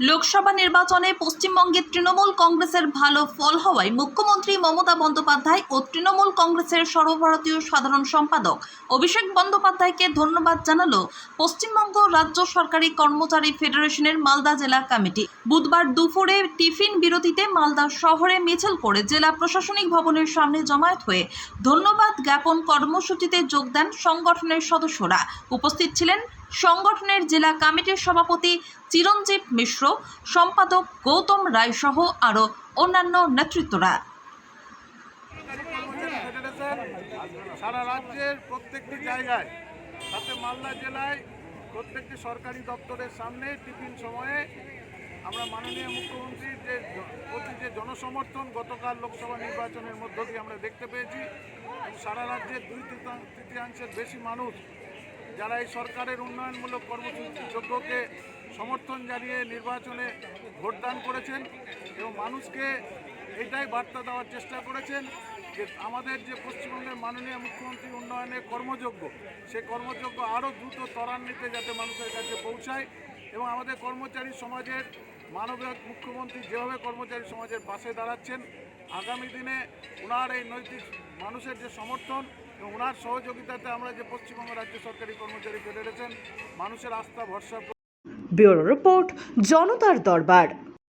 লোকসভা নির্বাচনে পশ্চিমবঙ্গে তৃণমূল কংগ্রেসের ভালো ফল হওয়ায় মুখ্যমন্ত্রী মমতা বন্দ্যোপাধ্যায় ও তৃণমূল কংগ্রেসের সর্বভারতীয় সাধারণ সম্পাদক অভিষেক বন্দ্যোপাধ্যায়কে ধন্যবাদ জানালো পশ্চিমবঙ্গ রাজ্য সরকারি কর্মচারী ফেডারেশনের মালদা জেলা কমিটি। বুধবার দুপুরে টিফিন বিরতিতে মালদা শহরে মিছিল করে জেলা প্রশাসনিক ভবনের সামনে জমায়েত হয়ে ধন্যবাদ জ্ঞাপন কর্মসূচিতে যোগ দেন সংগঠনের সদস্যরা। উপস্থিত ছিলেন সংগঠনের জেলা কমিটির সভাপতি চিরঞ্জীব মিশ্র, সম্পাদক গৌতম রায় সহ আরও অন্যান্য নেতৃত্বরা। সারা রাজ্যের প্রত্যেকটি জায়গায়, সাথে মালদা জেলায় প্রত্যেকটি সরকারি দপ্তরের সামনে টিফিন সময়ে আমরা মাননীয় মুখ্যমন্ত্রীর যে প্রতি যে জনসমর্থন গতকাল লোকসভা নির্বাচনের মধ্য দিয়ে আমরা দেখতে পেয়েছি সারা রাজ্যের দুই তৃতীয়া- তৃতীয়াংশের বেশি মানুষ যারা এই সরকারের উন্নয়নমূলক কর্মসূচি যোগ্যকে সমর্থন জানিয়ে নির্বাচনে ভোটদান করেছেন এবং মানুষকে এটাই বার্তা দেওয়ার চেষ্টা করেছেন যে আমাদের যে পশ্চিমবঙ্গের মাননীয় মুখ্যমন্ত্রী উন্নয়নে কর্মযোগ্য, সে কর্মযোগ্য আরও দ্রুত ত্বরান্বিতে যাতে মানুষের কাছে পৌঁছায় এবং আমাদের কর্মচারী সমাজের মানবিক মুখ্যমন্ত্রী যেভাবে কর্মচারী সমাজের পাশে দাঁড়াচ্ছেন, আগামী দিনে ওনার এই নৈতিক মানুষের যে সমর্থন ওনার সহযোগিতাতে আমরা যে পশ্চিমবঙ্গ রাজ্য সরকারি কর্মচারী ফেডারেশন মানুষের আস্থা, ভরসা ব্যুরো রিপোর্ট, জনতার দরবার।